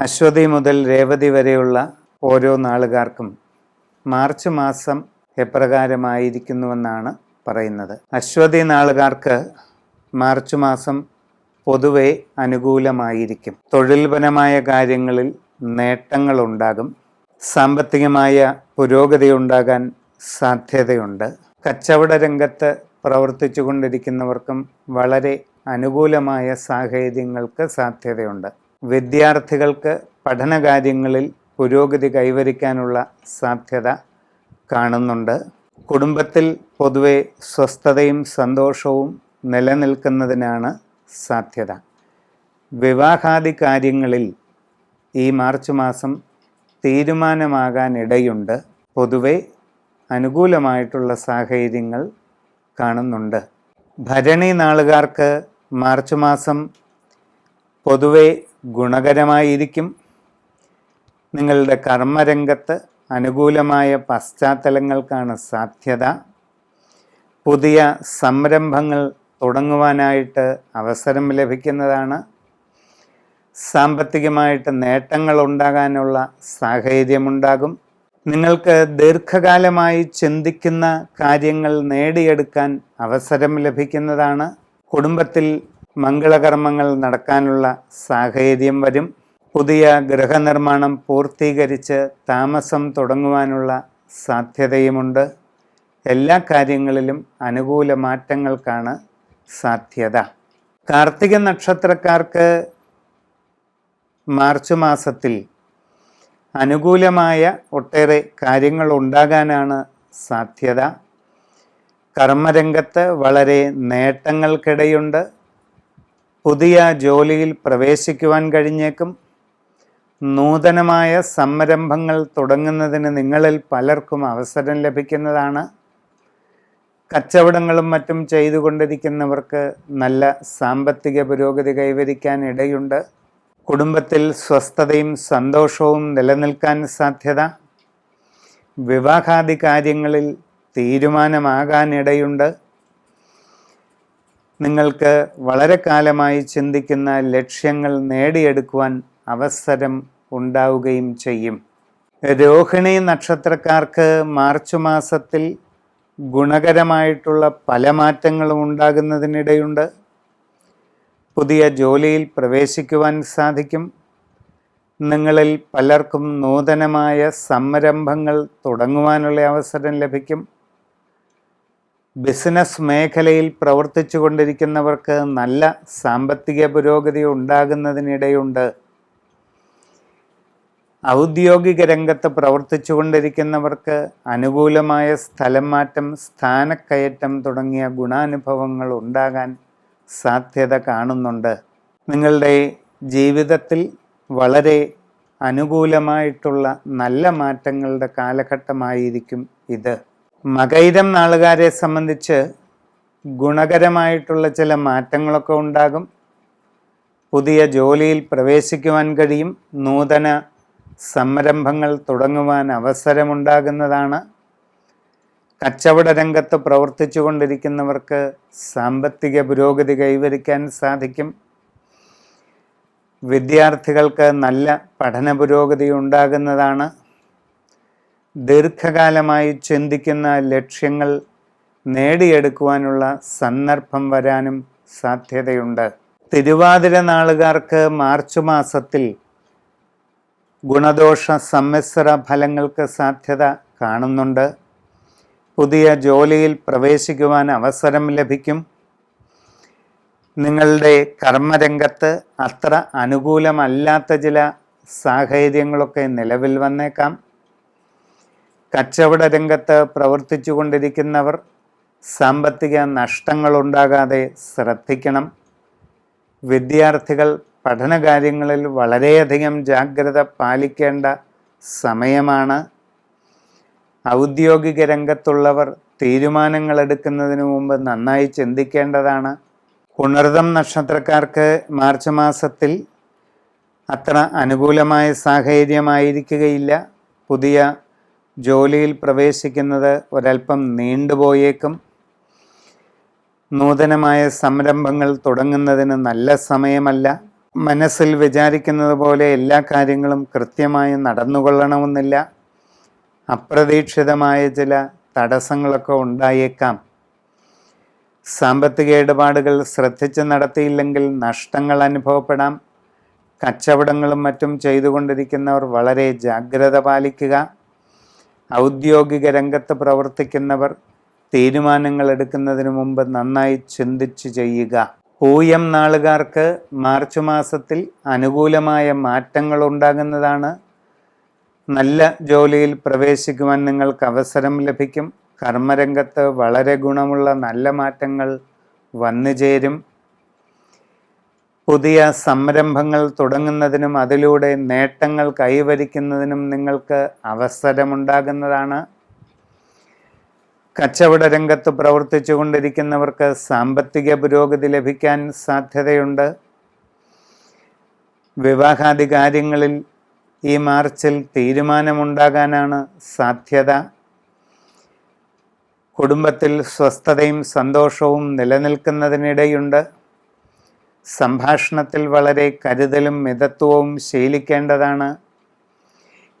അശ്വതി മുതൽ രേവതി വരെയുള്ള ഓരോ നാളുകാർക്കും മാർച്ച് മാസം എപ്രകാരമായിരിക്കുന്നുവെന്നാണ് പറയുന്നത്. അശ്വതി നാളുകാർക്ക് മാർച്ച് മാസം പൊതുവെ അനുകൂലമായിരിക്കും. തൊഴിൽപരമായ കാര്യങ്ങളിൽ നേട്ടങ്ങളുണ്ടാകും. സാമ്പത്തികമായ പുരോഗതി ഉണ്ടാകാൻ സാധ്യതയുണ്ട്. കച്ചവട രംഗത്ത് പ്രവർത്തിച്ചു കൊണ്ടിരിക്കുന്നവർക്കും വളരെ അനുകൂലമായ സാഹചര്യങ്ങൾക്ക് സാധ്യതയുണ്ട്. വിദ്യാർത്ഥികൾക്ക് പഠനകാര്യങ്ങളിൽ പുരോഗതി കൈവരിക്കാനുള്ള സാധ്യത കാണുന്നുണ്ട്. കുടുംബത്തിൽ പൊതുവെ സ്വസ്ഥതയും സന്തോഷവും നിലനിൽക്കുന്നതിനാണ് സാധ്യത. വിവാഹാദി കാര്യങ്ങളിൽ ഈ മാർച്ച് മാസം തീരുമാനമാകാനിടയുണ്ട്. പൊതുവെ അനുകൂലമായിട്ടുള്ള സാഹചര്യങ്ങൾ കാണുന്നുണ്ട്. ഭരണി നാളുകാർക്ക് മാർച്ച് മാസം പൊതുവെ ഗുണകരമായിരിക്കും. നിങ്ങളുടെ കർമ്മരംഗത്ത് അനുകൂലമായ പശ്ചാത്തലങ്ങൾക്കാണ് സാധ്യത. പുതിയ സംരംഭങ്ങൾ തുടങ്ങുവാനായിട്ട് അവസരം ലഭിക്കുന്നതാണ്. സാമ്പത്തികമായിട്ട് നേട്ടങ്ങൾ ഉണ്ടാകാനുള്ള സാഹചര്യമുണ്ടാകും. നിങ്ങൾക്ക് ദീർഘകാലമായി ചിന്തിക്കുന്ന കാര്യങ്ങൾ നേടിയെടുക്കാൻ അവസരം ലഭിക്കുന്നതാണ്. കുടുംബത്തിൽ മംഗളകർമ്മങ്ങൾ നടക്കാനുള്ള സാഹചര്യം വരും. പുതിയ ഗൃഹനിർമ്മാണം പൂർത്തീകരിച്ച് താമസം തുടങ്ങുവാനുള്ള സാധ്യതയുമുണ്ട്. എല്ലാ കാര്യങ്ങളിലും അനുകൂല മാറ്റങ്ങൾക്കാണ് സാധ്യത. കാർത്തിക നക്ഷത്രക്കാർക്ക് മാർച്ച് മാസത്തിൽ അനുകൂലമായ ഒട്ടേറെ കാര്യങ്ങൾ ഉണ്ടാകാനാണ് സാധ്യത. കർമ്മരംഗത്ത് വളരെ നേട്ടങ്ങൾക്കിടയുണ്ട്. പുതിയ ജോലിയിൽ പ്രവേശിക്കുവാൻ കഴിഞ്ഞേക്കും. നൂതനമായ സംരംഭങ്ങൾ തുടങ്ങുന്നതിന് നിങ്ങളിൽ പലർക്കും അവസരം ലഭിക്കുന്നതാണ്. കച്ചവടങ്ങളും മറ്റും ചെയ്തുകൊണ്ടിരിക്കുന്നവർക്ക് നല്ല സാമ്പത്തിക പുരോഗതി കൈവരിക്കാൻ ഇടയുണ്ട്. കുടുംബത്തിൽ സ്വസ്ഥതയും സന്തോഷവും നിലനിൽക്കാൻ സാധ്യത. വിവാഹാദി കാര്യങ്ങളിൽ തീരുമാനമാകാനിടയുണ്ട് നിങ്ങൾക്ക് വളരെ കാലമായി ചിന്തിക്കുന്ന ലക്ഷ്യങ്ങൾ നേടിയെടുക്കുവാൻ അവസരം ഉണ്ടാവുകയും ചെയ്യും. രോഹിണി നക്ഷത്രക്കാർക്ക് മാർച്ച് മാസത്തിൽ ഗുണകരമായിട്ടുള്ള പല മാറ്റങ്ങളും ഉണ്ടാകുന്നതിനിടയുണ്ട്. പുതിയ ജോലിയിൽ പ്രവേശിക്കുവാൻ സാധിക്കും. നിങ്ങളിൽ പലർക്കും നൂതനമായ സംരംഭങ്ങൾ തുടങ്ങുവാനുള്ള അവസരം ലഭിക്കും. ബിസിനസ് മേഖലയിൽ പ്രവർത്തിച്ചു കൊണ്ടിരിക്കുന്നവർക്ക് നല്ല സാമ്പത്തിക പുരോഗതി ഉണ്ടാകുന്നതിനിടയുണ്ട്. ഔദ്യോഗിക രംഗത്ത് പ്രവർത്തിച്ചു കൊണ്ടിരിക്കുന്നവർക്ക് അനുകൂലമായ സ്ഥലം മാറ്റം സ്ഥാനക്കയറ്റം തുടങ്ങിയ ഗുണാനുഭവങ്ങൾ ഉണ്ടാകാൻ സാധ്യത കാണുന്നുണ്ട്. നിങ്ങളുടെ ജീവിതത്തിൽ വളരെ അനുകൂലമായിട്ടുള്ള നല്ല മാറ്റങ്ങളുടെ കാലഘട്ടമായിരിക്കും ഇത്. മകൈരം നാളുകാരെ സംബന്ധിച്ച് ഗുണകരമായിട്ടുള്ള ചില മാറ്റങ്ങളൊക്കെ ഉണ്ടാകും. പുതിയ ജോലിയിൽ പ്രവേശിക്കുവാൻ കഴിയും. നൂതന സംരംഭങ്ങൾ തുടങ്ങുവാൻ അവസരമുണ്ടാകുന്നതാണ്. കച്ചവട രംഗത്ത് പ്രവർത്തിച്ചു കൊണ്ടിരിക്കുന്നവർക്ക് സാമ്പത്തിക പുരോഗതി കൈവരിക്കാൻ സാധിക്കും. വിദ്യാർത്ഥികൾക്ക് നല്ല പഠന പുരോഗതി ഉണ്ടാകുന്നതാണ്. ദീർഘകാലമായി ചിന്തിക്കുന്ന ലക്ഷ്യങ്ങൾ നേടിയെടുക്കുവാനുള്ള സന്ദർഭം വരാനും സാധ്യതയുണ്ട്. തിരുവാതിര നാളുകാർക്ക് മാർച്ച് മാസത്തിൽ ഗുണദോഷ സമ്മിശ്ര ഫലങ്ങൾക്ക് സാധ്യത കാണുന്നുണ്ട്. പുതിയ ജോലിയിൽ പ്രവേശിക്കുവാൻ അവസരം ലഭിക്കും. നിങ്ങളുടെ കർമ്മരംഗത്ത് അത്ര അനുകൂലമല്ലാത്ത ചില സാഹചര്യങ്ങളൊക്കെ നിലവിൽ വന്നേക്കാം. കച്ചവട രംഗത്ത് പ്രവർത്തിച്ചു കൊണ്ടിരിക്കുന്നവർ സാമ്പത്തിക നഷ്ടങ്ങളുണ്ടാകാതെ ശ്രദ്ധിക്കണം. വിദ്യാർത്ഥികൾ പഠനകാര്യങ്ങളിൽ വളരെയധികം ജാഗ്രത പാലിക്കേണ്ട സമയമാണ്. ഔദ്യോഗിക രംഗത്തുള്ളവർ തീരുമാനങ്ങൾ എടുക്കുന്നതിന് മുമ്പ് നന്നായി ചിന്തിക്കേണ്ടതാണ്. ഉണർദം നക്ഷത്രക്കാർക്ക് മാർച്ച് മാസത്തിൽ അത്ര അനുകൂലമായ സാഹചര്യമായിരിക്കുകയില്ല. പുതിയ ജോലിയിൽ പ്രവേശിക്കുന്നത് ഒരല്പം നീണ്ടുപോയേക്കും. നൂതനമായ സംരംഭങ്ങൾ തുടങ്ങുന്നതിന് നല്ല സമയമല്ല. മനസ്സിൽ വിചാരിക്കുന്നത് പോലെ എല്ലാ കാര്യങ്ങളും കൃത്യമായി നടന്നുകൊള്ളണമെന്നില്ല. അപ്രതീക്ഷിതമായ ചില തടസ്സങ്ങളൊക്കെ ഉണ്ടായേക്കാം. സാമ്പത്തിക ഇടപാടുകൾ ശ്രദ്ധിച്ച് നടത്തിയില്ലെങ്കിൽ നഷ്ടങ്ങൾ അനുഭവപ്പെടാം. കച്ചവടങ്ങളും മറ്റും ചെയ്തുകൊണ്ടിരിക്കുന്നവർ വളരെ ജാഗ്രത പാലിക്കുക. ഔദ്യോഗിക രംഗത്ത് പ്രവർത്തിക്കുന്നവർ തീരുമാനങ്ങൾ എടുക്കുന്നതിന് മുമ്പ് നന്നായി ചിന്തിച്ച് ചെയ്യുക. പൂയം നാളുകാർക്ക് മാർച്ച് മാസത്തിൽ അനുകൂലമായ മാറ്റങ്ങൾ ഉണ്ടാകുന്നതാണ്. നല്ല ജോലിയിൽ പ്രവേശിക്കുവാൻ നിങ്ങൾക്ക് അവസരം ലഭിക്കും. കർമ്മരംഗത്ത് വളരെ ഗുണമുള്ള നല്ല മാറ്റങ്ങൾ വന്നു ചേരും പുതിയ സംരംഭങ്ങൾ തുടങ്ങുന്നതിനും അതിലൂടെ നേട്ടങ്ങൾ കൈവരിക്കുന്നതിനും നിങ്ങൾക്ക് അവസരമുണ്ടാകുന്നതാണ്. കച്ചവട രംഗത്ത് പ്രവർത്തിച്ചു കൊണ്ടിരിക്കുന്നവർക്ക് സാമ്പത്തിക പുരോഗതി ലഭിക്കാൻ സാധ്യതയുണ്ട്. വിവാഹാദി കാര്യങ്ങളിൽ ഈ മാർച്ചിൽ തീരുമാനമുണ്ടാകാനാണ് സാധ്യത. കുടുംബത്തിൽ സ്വസ്ഥതയും സന്തോഷവും നിലനിൽക്കുന്നതിനിടയുണ്ട്. സംഭാഷണത്തിൽ വളരെ കരുതലും മിതത്വവും ശീലിക്കേണ്ടതാണ്.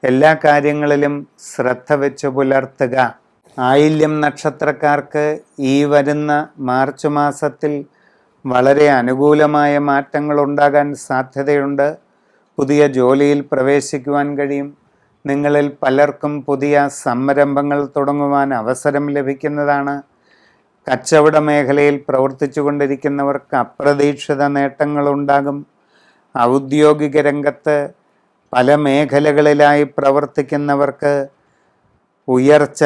എല്ലാ കാര്യങ്ങളിലും ശ്രദ്ധ വെച്ച് പുലർത്തുക. ആയില്യം നക്ഷത്രക്കാർക്ക് ഈ വരുന്ന മാർച്ച് മാസത്തിൽ വളരെ അനുകൂലമായ മാറ്റങ്ങൾ ഉണ്ടാകാൻ സാധ്യതയുണ്ട്. പുതിയ ജോലിയിൽ പ്രവേശിക്കുവാൻ കഴിയും. നിങ്ങളിൽ പലർക്കും പുതിയ സംരംഭങ്ങൾ തുടങ്ങുവാൻ അവസരം ലഭിക്കുന്നതാണ്. കച്ചവട മേഖലയിൽ പ്രവർത്തിച്ചു കൊണ്ടിരിക്കുന്നവർക്ക് അപ്രതീക്ഷിത നേട്ടങ്ങളുണ്ടാകും. ഔദ്യോഗിക രംഗത്ത് പല മേഖലകളിലായി പ്രവർത്തിക്കുന്നവർക്ക് ഉയർച്ച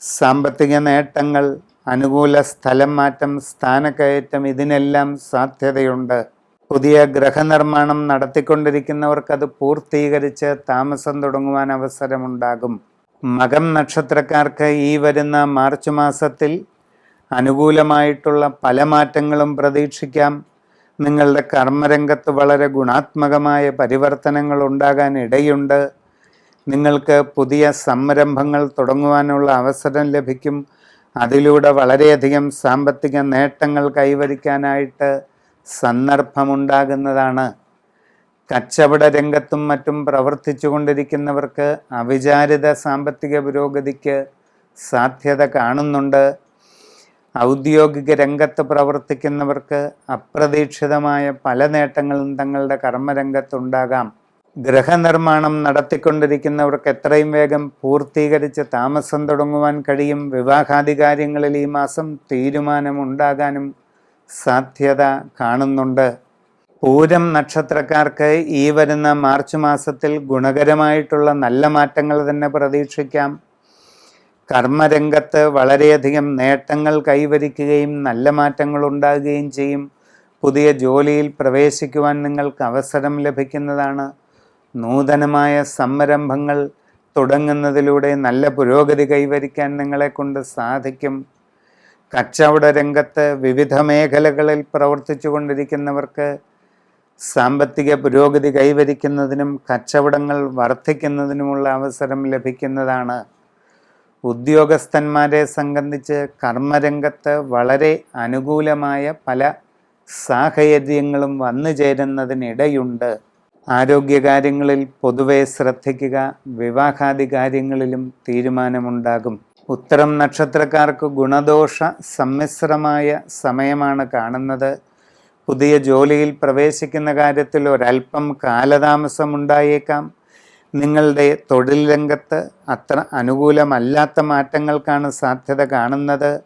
സാമ്പത്തിക നേട്ടങ്ങൾ അനുകൂല സ്ഥലം മാറ്റം സ്ഥാനക്കയറ്റം ഇതിനെല്ലാം സാധ്യതയുണ്ട്. പുതിയ ഗ്രഹനിർമ്മാണം നടത്തിക്കൊണ്ടിരിക്കുന്നവർക്ക് അത് പൂർത്തീകരിച്ച് താമസം തുടങ്ങുവാൻ അവസരമുണ്ടാകും. മകം നക്ഷത്രക്കാർക്ക് ഈ വരുന്ന മാർച്ച് മാസത്തിൽ അനുകൂലമായിട്ടുള്ള പല മാറ്റങ്ങളും പ്രതീക്ഷിക്കാം. നിങ്ങളുടെ കർമ്മരംഗത്ത് വളരെ ഗുണാത്മകമായ പരിവർത്തനങ്ങൾ ഉണ്ടാകാൻ ഇടയുണ്ട്. നിങ്ങൾക്ക് പുതിയ സംരംഭങ്ങൾ തുടങ്ങുവാനുള്ള അവസരം ലഭിക്കും. അതിലൂടെ വളരെയധികം സാമ്പത്തിക നേട്ടങ്ങൾ കൈവരിക്കാനായിട്ട് സന്ദർഭമുണ്ടാകുന്നതാണ്. കച്ചവട രംഗത്തും മറ്റും പ്രവർത്തിച്ചു കൊണ്ടിരിക്കുന്നവർക്ക് അവിചാരിത സാമ്പത്തിക പുരോഗതിക്ക് സാധ്യത കാണുന്നുണ്ട്. ഔദ്യോഗിക രംഗത്ത് പ്രവർത്തിക്കുന്നവർക്ക് അപ്രതീക്ഷിതമായ പല നേട്ടങ്ങളും തങ്ങളുടെ കർമ്മരംഗത്തുണ്ടാകാം. ഗൃഹനിർമ്മാണം നടത്തിക്കൊണ്ടിരിക്കുന്നവർക്ക് എത്രയും വേഗം പൂർത്തീകരിച്ച് താമസം തുടങ്ങുവാൻ കഴിയും. വിവാഹാദി കാര്യങ്ങളിൽ ഈ മാസം തീരുമാനമുണ്ടാകാനും സാധ്യത കാണുന്നുണ്ട്. പൂരം നക്ഷത്രക്കാർക്ക് ഈ വരുന്ന മാർച്ച് മാസത്തിൽ ഗുണകരമായിട്ടുള്ള നല്ല മാറ്റങ്ങൾ തന്നെ പ്രതീക്ഷിക്കാം. കർമ്മരംഗത്ത് വളരെയധികം നേട്ടങ്ങൾ കൈവരിക്കുകയും നല്ല മാറ്റങ്ങൾ ഉണ്ടാകുകയും ചെയ്യും. പുതിയ ജോലിയിൽ പ്രവേശിക്കുവാൻ നിങ്ങൾക്ക് അവസരം ലഭിക്കുന്നതാണ്. നൂതനമായ സംരംഭങ്ങൾ തുടങ്ങുന്നതിലൂടെ നല്ല പുരോഗതി കൈവരിക്കാൻ നിങ്ങളെ കൊണ്ട് സാധിക്കും. കച്ചവട രംഗത്ത് വിവിധ മേഖലകളിൽ പ്രവർത്തിച്ചു കൊണ്ടിരിക്കുന്നവർക്ക് സാമ്പത്തിക പുരോഗതി കൈവരിക്കുന്നതിനും കച്ചവടങ്ങൾ വർദ്ധിക്കുന്നതിനുമുള്ള അവസരം ലഭിക്കുന്നതാണ്. ഉദ്യോഗസ്ഥന്മാരെ സംബന്ധിച്ച് കർമ്മരംഗത്ത് വളരെ അനുകൂലമായ പല സാഹചര്യങ്ങളും വന്നു ചേരുന്നതിനിടയുണ്ട്. ആരോഗ്യകാര്യങ്ങളിൽ പൊതുവെ ശ്രദ്ധിക്കുക വിവാഹാദി കാര്യങ്ങളിലും തീരുമാനമുണ്ടാകും. ഉത്തരം നക്ഷത്രക്കാർക്ക് ഗുണദോഷ സമ്മിശ്രമായ സമയമാണ് കാണുന്നത്. പുതിയ ജോലിയിൽ പ്രവേശിക്കുന്ന കാര്യത്തിൽ ഒരല്പം കാലതാമസം ഉണ്ടായേക്കാം നിങ്ങളുടെ തൊഴിൽ രംഗത്ത് അത്ര അനുകൂലമല്ലാത്ത മാറ്റങ്ങൾക്കാണ് സാധ്യത കാണുന്നത്.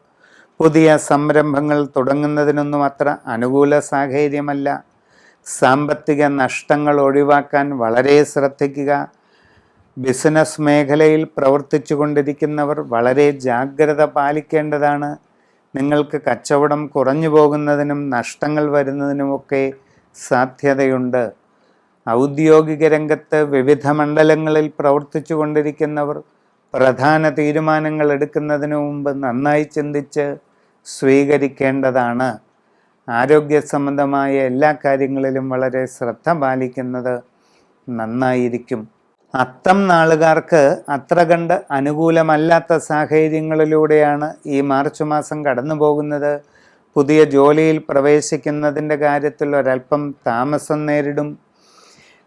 പുതിയ സംരംഭങ്ങൾ തുടങ്ങുന്നതിനൊന്നും അത്ര അനുകൂല സാഹചര്യമല്ല. സാമ്പത്തിക നഷ്ടങ്ങൾ ഒഴിവാക്കാൻ വളരെ ശ്രദ്ധിക്കുക. ബിസിനസ് മേഖലയിൽ പ്രവർത്തിച്ചു കൊണ്ടിരിക്കുന്നവർ വളരെ ജാഗ്രത പാലിക്കേണ്ടതാണ്. നിങ്ങൾക്ക് കച്ചവടം കുറഞ്ഞു പോകുന്നതിനും നഷ്ടങ്ങൾ വരുന്നതിനുമൊക്കെ സാധ്യതയുണ്ട്. ഔദ്യോഗിക രംഗത്ത് വിവിധ മണ്ഡലങ്ങളിൽ പ്രവർത്തിച്ചു കൊണ്ടിരിക്കുന്നവർ പ്രധാന തീരുമാനങ്ങൾ എടുക്കുന്നതിന് മുമ്പ് നന്നായി ചിന്തിച്ച് സ്വീകരിക്കേണ്ടതാണ്. ആരോഗ്യ സംബന്ധമായ എല്ലാ കാര്യങ്ങളിലും വളരെ ശ്രദ്ധ പാലിക്കുന്നത് നന്നായിരിക്കും. അത്തം നാളുകാർക്ക് അത്ര കണ്ട് അനുകൂലമല്ലാത്ത സാഹചര്യങ്ങളിലൂടെയാണ് ഈ മാർച്ച് മാസം കടന്നു പോകുന്നത് പുതിയ ജോലിയിൽ പ്രവേശിക്കുന്നതിന്റെ കാര്യത്തിൽ ഒരല്പം താമസം നേരിടും.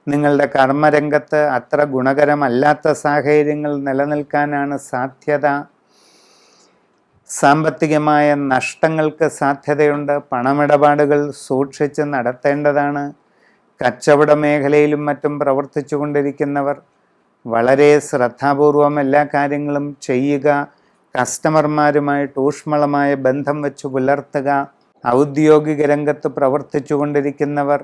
നിങ്ങളുടെ കർമ്മരംഗത്ത് അത്ര ഗുണകരമല്ലാത്ത സാഹചര്യങ്ങൾ നിലനിൽക്കാനാണ് സാധ്യത. സാമ്പത്തികമായ നഷ്ടങ്ങൾക്ക് സാധ്യതയുണ്ട്. പണമിടപാടുകൾ സൂക്ഷിച്ച് നടത്തേണ്ടതാണ്. കച്ചവട മേഖലയിലും മറ്റും പ്രവർത്തിച്ചു കൊണ്ടിരിക്കുന്നവർ വളരെ ശ്രദ്ധാപൂർവം എല്ലാ കാര്യങ്ങളും ചെയ്യുക. കസ്റ്റമർമാരുമായിട്ട് ഊഷ്മളമായ ബന്ധം വെച്ച് പുലർത്തുക. ഔദ്യോഗിക രംഗത്ത് പ്രവർത്തിച്ചു കൊണ്ടിരിക്കുന്നവർ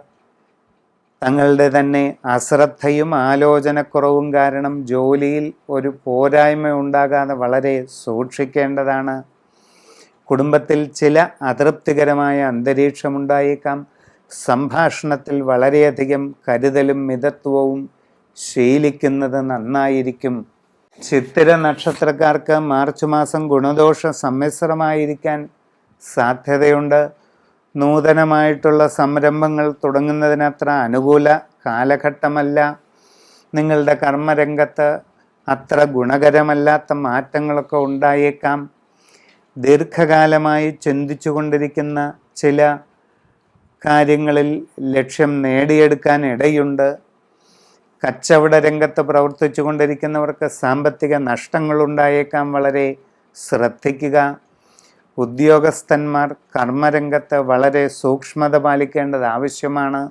തങ്ങളുടെ തന്നെ അശ്രദ്ധയും ആലോചനക്കുറവും കാരണം ജോലിയിൽ ഒരു പോരായ്മ ഉണ്ടാകാതെ വളരെ സൂക്ഷിക്കേണ്ടതാണ്. കുടുംബത്തിൽ ചില അതൃപ്തികരമായ അന്തരീക്ഷമുണ്ടായേക്കാം. സംഭാഷണത്തിൽ വളരെയധികം കരുതലും മിതത്വവും ശീലിക്കുന്നത് നന്നായിരിക്കും. ചിത്തിര നക്ഷത്രക്കാർക്ക് മാർച്ച് മാസം ഗുണദോഷ സമ്മിശ്രമായിരിക്കാൻ സാധ്യതയുണ്ട്. നൂതനമായിട്ടുള്ള സംരംഭങ്ങൾ തുടങ്ങുന്നതിനത്ര അനുകൂല കാലഘട്ടമല്ല. നിങ്ങളുടെ കർമ്മരംഗത്ത് അത്ര ഗുണകരമല്ലാത്ത മാറ്റങ്ങളൊക്കെ ഉണ്ടായേക്കാം. ദീർഘകാലമായി ചിന്തിച്ചു കൊണ്ടിരിക്കുന്ന ചില കാര്യങ്ങളിൽ ലക്ഷ്യം നേടിയെടുക്കാൻ ഇടയുണ്ട്. കച്ചവട രംഗത്ത് പ്രവർത്തിച്ചു കൊണ്ടിരിക്കുന്നവർക്ക് സാമ്പത്തിക നഷ്ടങ്ങളുണ്ടായേക്കാം. വളരെ ശ്രദ്ധിക്കുക. ഉദ്യോഗസ്ഥന്മാർ കർമ്മരംഗത്ത് വളരെ സൂക്ഷ്മത പാലിക്കേണ്ടത് ആവശ്യമാണ്.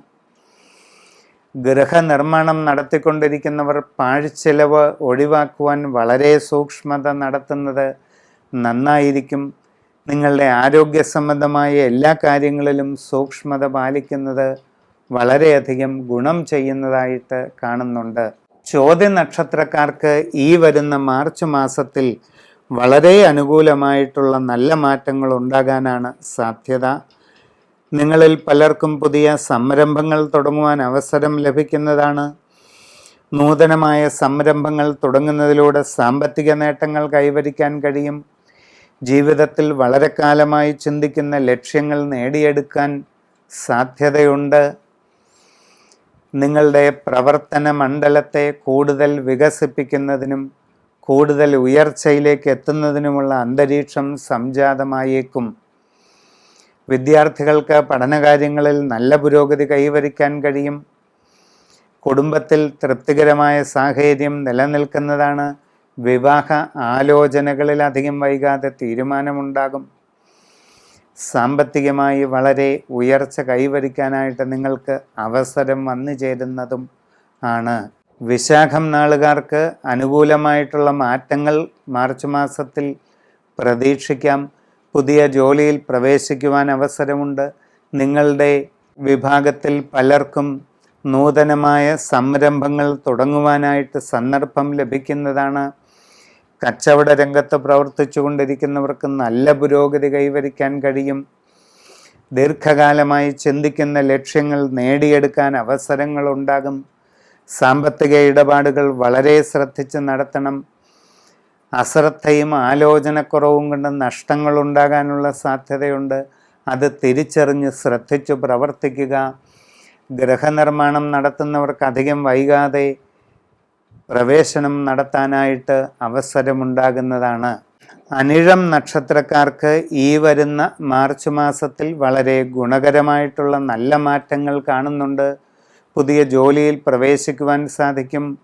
ഗൃഹനിർമ്മാണം നടത്തിക്കൊണ്ടിരിക്കുന്നവർ പാഴ്ചെലവ് ഒഴിവാക്കുവാൻ വളരെ സൂക്ഷ്മത നടത്തുന്നത് നന്നായിരിക്കും. നിങ്ങളുടെ ആരോഗ്യ സംബന്ധമായ എല്ലാ കാര്യങ്ങളിലും സൂക്ഷ്മത പാലിക്കുന്നത് വളരെയധികം ഗുണം ചെയ്യുന്നതായിട്ട് കാണുന്നുണ്ട്. ചോദ്യ നക്ഷത്രക്കാർക്ക് ഈ വരുന്ന മാർച്ച് മാസത്തിൽ വളരെ അനുകൂലമായിട്ടുള്ള നല്ല മാറ്റങ്ങൾ ഉണ്ടാകാനാണ് സാധ്യത. നിങ്ങളിൽ പലർക്കും പുതിയ സംരംഭങ്ങൾ തുടങ്ങുവാൻ അവസരം ലഭിക്കുന്നതാണ്. നൂതനമായ സംരംഭങ്ങൾ തുടങ്ങുന്നതിലൂടെ സാമ്പത്തിക നേട്ടങ്ങൾ കൈവരിക്കാൻ കഴിയും. ജീവിതത്തിൽ വളരെ കാലമായി ചിന്തിക്കുന്ന ലക്ഷ്യങ്ങൾ നേടിയെടുക്കാൻ സാധ്യതയുണ്ട്. നിങ്ങളുടെ പ്രവർത്തന മണ്ഡലത്തെ കൂടുതൽ വികസിപ്പിക്കുന്നതിനും കൂടുതൽ ഉയർച്ചയിലേക്ക് എത്തുന്നതിനുമുള്ള അന്തരീക്ഷം സംജാതമായേക്കും. വിദ്യാർത്ഥികൾക്ക് പഠനകാര്യങ്ങളിൽ നല്ല പുരോഗതി കൈവരിക്കാൻ കഴിയും. കുടുംബത്തിൽ തൃപ്തികരമായ സാഹചര്യം നിലനിൽക്കുന്നതാണ് വിവാഹ ആലോചനകളിൽ അധികം വൈകാതെ തീരുമാനമുണ്ടാകും. സാമ്പത്തികമായി വളരെ ഉയർച്ച കൈവരിക്കാനായിട്ട് നിങ്ങൾക്ക് അവസരം വന്നു ചേരുന്നതും ആണ്. വിശാഖം നാളുകാർക്ക് അനുകൂലമായിട്ടുള്ള മാറ്റങ്ങൾ മാർച്ച് മാസത്തിൽ പ്രതീക്ഷിക്കാം. പുതിയ ജോലിയിൽ പ്രവേശിക്കുവാൻ അവസരമുണ്ട്. നിങ്ങളുടെ വിഭാഗത്തിൽ പലർക്കും നൂതനമായ സംരംഭങ്ങൾ തുടങ്ങുവാനായിട്ട് സന്ദർഭം ലഭിക്കുന്നതാണ്. കച്ചവട രംഗത്ത് പ്രവർത്തിച്ചു കൊണ്ടിരിക്കുന്നവർക്ക് നല്ല പുരോഗതി കൈവരിക്കാൻ കഴിയും. ദീർഘകാലമായി ചിന്തിക്കുന്ന ലക്ഷ്യങ്ങൾ നേടിയെടുക്കാൻ അവസരങ്ങളുണ്ടാകും സാമ്പത്തിക ഇടപാടുകൾ വളരെ ശ്രദ്ധിച്ച് നടത്തണം. അശ്രദ്ധയും ആലോചനക്കുറവും കൊണ്ട് നഷ്ടങ്ങൾ ഉണ്ടാകാനുള്ള സാധ്യതയുണ്ട്. അത് തിരിച്ചറിഞ്ഞ് ശ്രദ്ധിച്ചു പ്രവർത്തിക്കുക. ഗൃഹനിർമ്മാണം നടത്തുന്നവർക്ക് അധികം വൈകാതെ പ്രവേശനം നടത്താനായിട്ട് അവസരമുണ്ടാകുന്നതാണ്. അനിഴം നക്ഷത്രക്കാർക്ക് ഈ വരുന്ന മാർച്ച് മാസത്തിൽ വളരെ ഗുണകരമായിട്ടുള്ള നല്ല മാറ്റങ്ങൾ കാണുന്നുണ്ട്. പുതിയ ജോലിയിൽ പ്രവേശിക്കുവാൻ സാധിക്കും.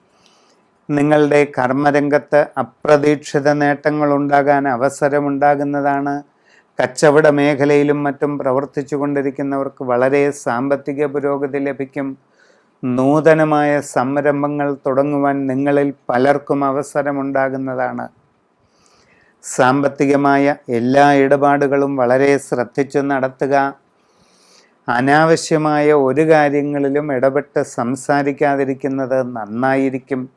നിങ്ങളുടെ കർമ്മരംഗത്ത് അപ്രതീക്ഷിത നേട്ടങ്ങൾ ഉണ്ടാകാൻ അവസരമുണ്ടാകുന്നതാണ്. കച്ചവട മേഖലയിലും മറ്റും പ്രവർത്തിച്ചു കൊണ്ടിരിക്കുന്നവർക്ക് വളരെ സാമ്പത്തിക പുരോഗതി ലഭിക്കും. നൂതനമായ സംരംഭങ്ങൾ തുടങ്ങുവാൻ നിങ്ങളിൽ പലർക്കും അവസരമുണ്ടാകുന്നതാണ്. സാമ്പത്തികമായ എല്ലാ ഇടപാടുകളും വളരെ ശ്രദ്ധിച്ചു നടത്തുക. അനാവശ്യമായ ഒരു കാര്യങ്ങളിലും ഇടപെട്ട് സംസാരിക്കാതിരിക്കുന്നത് നന്നായിരിക്കും.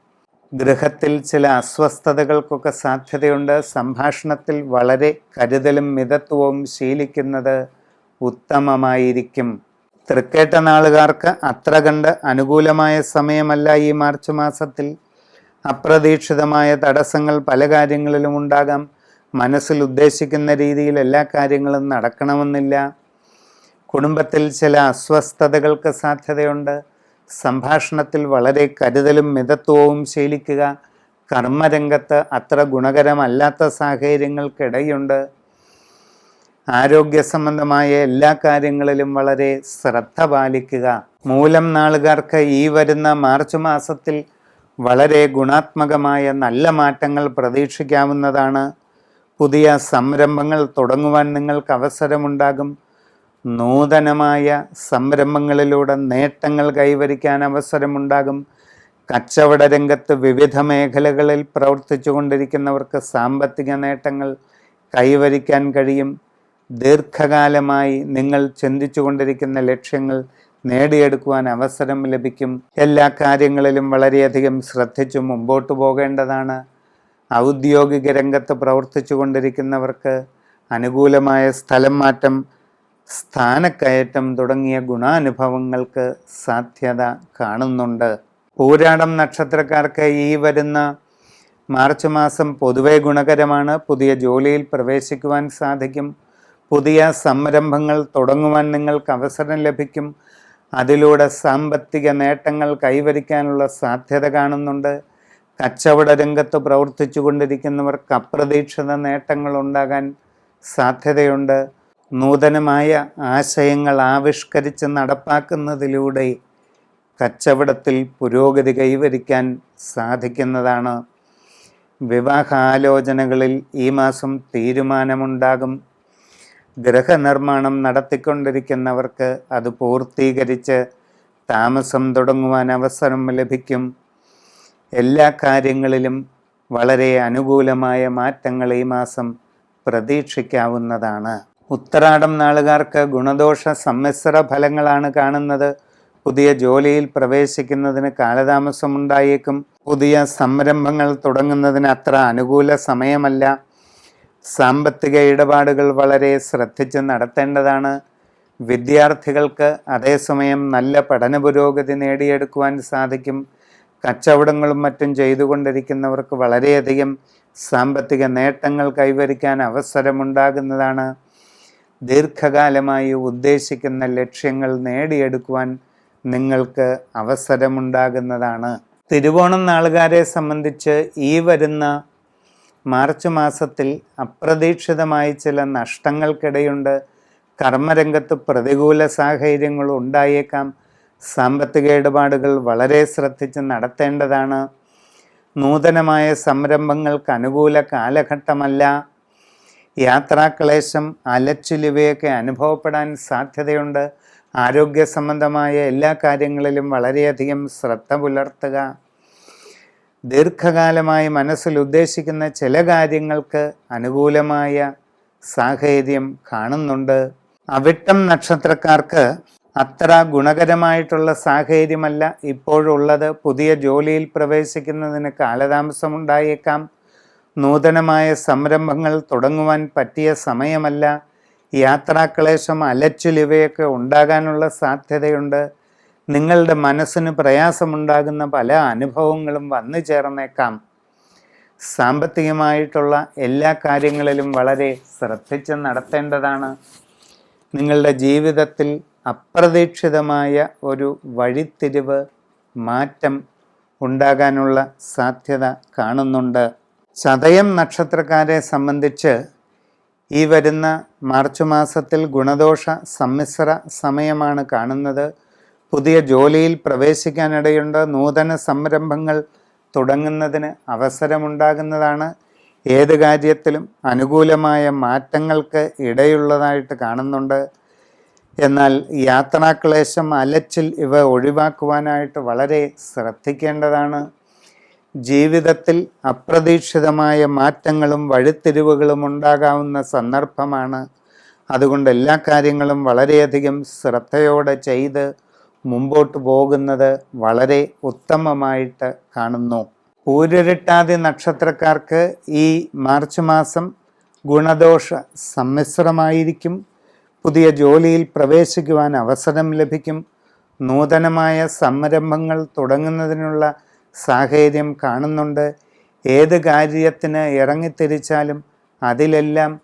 ഗൃഹത്തിൽ ചില അസ്വസ്ഥതകൾക്കൊക്കെ സാധ്യതയുണ്ട്. സംഭാഷണത്തിൽ വളരെ കരുതലും മിതത്വവും ശീലിക്കുന്നത് ഉത്തമമായിരിക്കും. തൃക്കേട്ട നാളുകാർക്ക് അത്ര കണ്ട് അനുകൂലമായ സമയമല്ല ഈ മാർച്ച് മാസത്തിൽ. അപ്രതീക്ഷിതമായ തടസ്സങ്ങൾ പല കാര്യങ്ങളിലും ഉണ്ടാകാം. മനസ്സിൽ ഉദ്ദേശിക്കുന്ന രീതിയിൽ എല്ലാ കാര്യങ്ങളും നടക്കണമെന്നില്ല. കുടുംബത്തിൽ ചില അസ്വസ്ഥതകൾക്ക് സാധ്യതയുണ്ട്. സംഭാഷണത്തിൽ വളരെ കരുതലും മിതത്വവും ശീലിക്കുക. കർമ്മരംഗത്ത് അത്ര ഗുണകരമല്ലാത്ത സാഹചര്യങ്ങൾക്കിടയുണ്ട് ആരോഗ്യ സംബന്ധമായ എല്ലാ കാര്യങ്ങളിലും വളരെ ശ്രദ്ധ പാലിക്കുക. മൂലം നാളുകാർക്ക് ഈ വരുന്ന മാർച്ച് മാസത്തിൽ വളരെ ഗുണാത്മകമായ നല്ല മാറ്റങ്ങൾ പ്രതീക്ഷിക്കാവുന്നതാണ്. പുതിയ സംരംഭങ്ങൾ തുടങ്ങുവാൻ നിങ്ങൾക്ക് അവസരമുണ്ടാകും. നൂതനമായ സംരംഭങ്ങളിലൂടെ നേട്ടങ്ങൾ കൈവരിക്കാൻ അവസരമുണ്ടാകും. കച്ചവട രംഗത്ത് വിവിധ മേഖലകളിൽ പ്രവർത്തിച്ചു കൊണ്ടിരിക്കുന്നവർക്ക് സാമ്പത്തിക നേട്ടങ്ങൾ കൈവരിക്കാൻ കഴിയും. ദീർഘകാലമായി നിങ്ങൾ ചിന്തിച്ചു കൊണ്ടിരിക്കുന്ന ലക്ഷ്യങ്ങൾ നേടിയെടുക്കുവാൻ അവസരം ലഭിക്കും. എല്ലാ കാര്യങ്ങളിലും വളരെയധികം ശ്രദ്ധിച്ചു മുമ്പോട്ട് പോകേണ്ടതാണ്. ഔദ്യോഗിക രംഗത്ത് പ്രവർത്തിച്ചു കൊണ്ടിരിക്കുന്നവർക്ക് അനുകൂലമായ സ്ഥലം മാറ്റം സ്ഥാനക്കയറ്റം തുടങ്ങിയ ഗുണാനുഭവങ്ങൾക്ക് സാധ്യത കാണുന്നുണ്ട്. പൂരാടം നക്ഷത്രക്കാർക്ക് ഈ വരുന്ന മാർച്ച് മാസം പൊതുവെ ഗുണകരമാണ്. പുതിയ ജോലിയിൽ പ്രവേശിക്കുവാൻ സാധിക്കും. പുതിയ സംരംഭങ്ങൾ തുടങ്ങുവാൻ നിങ്ങൾക്ക് അവസരം ലഭിക്കും. അതിലൂടെ സാമ്പത്തിക നേട്ടങ്ങൾ കൈവരിക്കാനുള്ള സാധ്യത കാണുന്നുണ്ട്. കച്ചവട രംഗത്ത് പ്രവർത്തിച്ചു കൊണ്ടിരിക്കുന്നവർക്ക് അപ്രതീക്ഷിത നേട്ടങ്ങൾ ഉണ്ടാകാൻ സാധ്യതയുണ്ട്. നൂതനമായ ആശയങ്ങൾ ആവിഷ്കരിച്ച് നടപ്പാക്കുന്നതിലൂടെ കച്ചവടത്തിൽ പുരോഗതി കൈവരിക്കാൻ സാധിക്കുന്നതാണ്. വിവാഹാലോചനകളിൽ ഈ മാസം തീരുമാനമുണ്ടാകും. ഗൃഹനിർമ്മാണം നടത്തിക്കൊണ്ടിരിക്കുന്നവർക്ക് അത് പൂർത്തീകരിച്ച് താമസം തുടങ്ങുവാൻ അവസരം ലഭിക്കും. എല്ലാ കാര്യങ്ങളിലും വളരെ അനുകൂലമായ മാറ്റങ്ങൾ ഈ മാസം പ്രതീക്ഷിക്കാവുന്നതാണ്. ഉത്തരാടം നാളുകാർക്ക് ഗുണദോഷ സമ്മിശ്ര ഫലങ്ങളാണ് കാണുന്നത്. പുതിയ ജോലിയിൽ പ്രവേശിക്കുന്നതിന് കാലതാമസമുണ്ടായേക്കും. പുതിയ സംരംഭങ്ങൾ തുടങ്ങുന്നതിന് അത്ര അനുകൂല സമയമല്ല. സാമ്പത്തിക ഇടപാടുകൾ വളരെ ശ്രദ്ധിച്ച് നടത്തേണ്ടതാണ്. വിദ്യാർത്ഥികൾക്ക് അതേസമയം നല്ല പഠന പുരോഗതി നേടിയെടുക്കുവാൻ സാധിക്കും. കച്ചവടങ്ങളും മറ്റും ചെയ്തുകൊണ്ടിരിക്കുന്നവർക്ക് വളരെയധികം സാമ്പത്തിക നേട്ടങ്ങൾ കൈവരിക്കാൻ അവസരമുണ്ടാകുന്നതാണ്. ദീർഘകാലമായി ഉദ്ദേശിക്കുന്ന ലക്ഷ്യങ്ങൾ നേടിയെടുക്കുവാൻ നിങ്ങൾക്ക് അവസരമുണ്ടാകുന്നതാണ്. തിരുവോണം നാളുകാരെ സംബന്ധിച്ച് ഈ വരുന്ന മാർച്ച് മാസത്തിൽ അപ്രതീക്ഷിതമായി ചില നഷ്ടങ്ങൾക്കിടയുണ്ട്. കർമ്മരംഗത്ത് പ്രതികൂല സാഹചര്യങ്ങൾ ഉണ്ടായേക്കാം. സാമ്പത്തിക ഇടപാടുകൾ വളരെ ശ്രദ്ധിച്ച് നടത്തേണ്ടതാണ്. നൂതനമായ സംരംഭങ്ങൾക്ക് അനുകൂല കാലഘട്ടമല്ല. യാത്രാക്ലേശം അലച്ചിലിവയൊക്കെ അനുഭവപ്പെടാൻ സാധ്യതയുണ്ട്. ആരോഗ്യ സംബന്ധമായ എല്ലാ കാര്യങ്ങളിലും വളരെയധികം ശ്രദ്ധ പുലർത്തുക. ദീർഘകാലമായി മനസ്സിൽ ഉദ്ദേശിക്കുന്ന ചില കാര്യങ്ങൾക്ക് അനുകൂലമായ സാഹചര്യം കാണുന്നുണ്ട്. അവിട്ടം നക്ഷത്രക്കാർക്ക് അത്ര ഗുണകരമായിട്ടുള്ള സാഹചര്യമല്ല ഇപ്പോഴുള്ളത്. പുതിയ ജോലിയിൽ പ്രവേശിക്കുന്നതിന് കാലതാമസമുണ്ടായേക്കാം. നൂതനമായ സംരംഭങ്ങൾ തുടങ്ങുവാൻ പറ്റിയ സമയമല്ല. യാത്രാക്ലേശം അലച്ചിലിവയൊക്കെ ഉണ്ടാകാനുള്ള സാധ്യതയുണ്ട്. നിങ്ങളുടെ മനസ്സിന് പ്രയാസമുണ്ടാകുന്ന പല അനുഭവങ്ങളും വന്നു ചേർന്നേക്കാം. സാമ്പത്തികമായിട്ടുള്ള എല്ലാ കാര്യങ്ങളിലും വളരെ ശ്രദ്ധിച്ച് നടത്തേണ്ടതാണ്. നിങ്ങളുടെ ജീവിതത്തിൽ അപ്രതീക്ഷിതമായ ഒരു വഴിത്തിരിവ് മാറ്റം ഉണ്ടാകാനുള്ള സാധ്യത കാണുന്നുണ്ട്. ചതയം നക്ഷത്രക്കാരെ സംബന്ധിച്ച് ഈ വരുന്ന മാർച്ച് മാസത്തിൽ ഗുണദോഷ സമ്മിശ്ര സമയമാണ് കാണുന്നത്. പുതിയ ജോലിയിൽ പ്രവേശിക്കാനിടയുണ്ട്. നൂതന സംരംഭങ്ങൾ തുടങ്ങുന്നതിന് അവസരമുണ്ടാകുന്നതാണ്. ഏത് കാര്യത്തിലും അനുകൂലമായ മാറ്റങ്ങൾക്ക് ഇടയുള്ളതായിട്ട് കാണുന്നുണ്ട്. എന്നാൽ യാത്രാക്ലേശം അലച്ചിൽ ഇവ ഒഴിവാക്കുവാനായിട്ട് വളരെ ശ്രദ്ധിക്കേണ്ടതാണ്. ജീവിതത്തിൽ അപ്രതീക്ഷിതമായ മാറ്റങ്ങളും വഴിത്തിരിവുകളും ഉണ്ടാകാവുന്ന സന്ദർഭമാണ്. അതുകൊണ്ട് എല്ലാ കാര്യങ്ങളും വളരെയധികം ശ്രദ്ധയോടെ ചെയ്ത് മുമ്പോട്ട് പോകുന്നത് വളരെ ഉത്തമമായിട്ട് കാണുന്നു. പൂരരിട്ടാതി നക്ഷത്രക്കാർക്ക് ഈ മാർച്ച് മാസം ഗുണദോഷ സമ്മിശ്രമായിരിക്കും. പുതിയ ജോലിയിൽ പ്രവേശിക്കുവാൻ അവസരം ലഭിക്കും. നൂതനമായ സംരംഭങ്ങൾ തുടങ്ങുന്നതിനുള്ള സാഹചര്യം കാണുന്നുണ്ട്. ഏത് കാര്യത്തിന് ഇറങ്ങിത്തിരിച്ചാലും അതിലെല്ലാം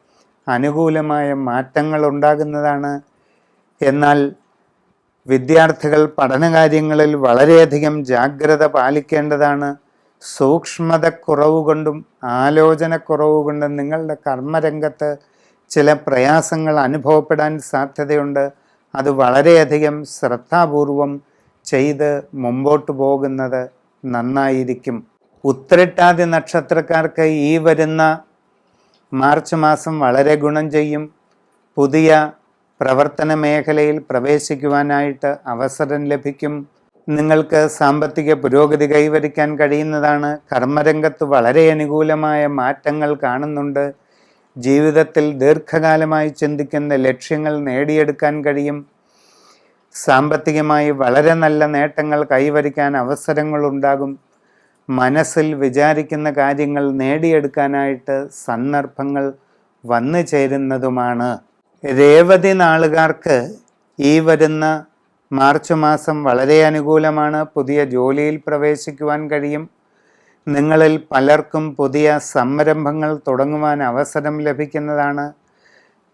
അനുകൂലമായ മാറ്റങ്ങൾ ഉണ്ടാകുന്നതാണ്. എന്നാൽ വിദ്യാർത്ഥികൾ പഠനകാര്യങ്ങളിൽ വളരെയധികം ജാഗ്രത പാലിക്കേണ്ടതാണ്. സൂക്ഷ്മതക്കുറവ് കൊണ്ടും ആലോചനക്കുറവ് കൊണ്ടും നിങ്ങളുടെ കർമ്മരംഗത്ത് ചില പ്രയാസങ്ങൾ അനുഭവപ്പെടാൻ സാധ്യതയുണ്ട്. അത് വളരെയധികം ശ്രദ്ധാപൂർവം ചെയ്ത് മുമ്പോട്ട് പോകുന്നത് നന്നായിരിക്കും. ഉത്തരട്ടാതി നക്ഷത്രക്കാർക്ക് ഈ വരുന്ന മാർച്ച് മാസം വളരെ ഗുണം ചെയ്യും. പുതിയ പ്രവർത്തന മേഖലയിൽ പ്രവേശിക്കുവാനായിട്ട് അവസരം ലഭിക്കും. നിങ്ങൾക്ക് സാമ്പത്തിക പുരോഗതി കൈവരിക്കാൻ കഴിയുന്നതാണ്. കർമ്മരംഗത്ത് വളരെ അനുകൂലമായ മാറ്റങ്ങൾ കാണുന്നുണ്ട്. ജീവിതത്തിൽ ദീർഘകാലമായി ചിന്തിക്കുന്ന ലക്ഷ്യങ്ങൾ നേടിയെടുക്കാൻ കഴിയും. സാമ്പത്തികമായി വളരെ നല്ല നേട്ടങ്ങൾ കൈവരിക്കാൻ അവസരങ്ങൾ ഉണ്ടാകും മനസ്സിൽ വിചാരിക്കുന്ന കാര്യങ്ങൾ നേടിയെടുക്കാനായിട്ട് സന്ദർഭങ്ങൾ വന്നു ചേരുന്നതുമാണ്. രേവതി നാളുകാർക്ക് ഈ വരുന്ന മാർച്ച് മാസം വളരെ അനുകൂലമാണ്. പുതിയ ജോലിയിൽ പ്രവേശിക്കുവാൻ കഴിയും. നിങ്ങളിൽ പലർക്കും പുതിയ സംരംഭങ്ങൾ തുടങ്ങുവാൻ അവസരം ലഭിക്കുന്നതാണ്.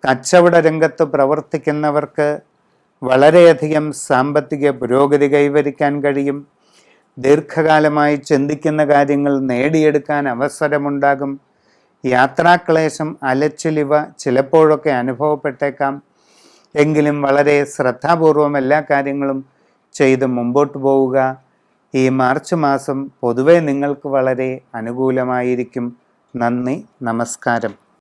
കച്ചവട രംഗത്ത് പ്രവർത്തിക്കുന്നവർക്ക് വളരെയധികം സാമ്പത്തിക പുരോഗതി കൈവരിക്കാൻ കഴിയും. ദീർഘകാലമായി ചിന്തിക്കുന്ന കാര്യങ്ങൾ നേടിയെടുക്കാൻ അവസരമുണ്ടാകും. യാത്രാക്ലേശം അലച്ചിലിവ ചിലപ്പോഴൊക്കെ അനുഭവപ്പെട്ടേക്കാം. എങ്കിലും വളരെ ശ്രദ്ധാപൂർവം എല്ലാ കാര്യങ്ങളും ചെയ്ത് മുമ്പോട്ട് പോവുക. ഈ മാർച്ച് മാസം പൊതുവെ നിങ്ങൾക്ക് വളരെ അനുകൂലമായിരിക്കും. നന്ദി നമസ്കാരം.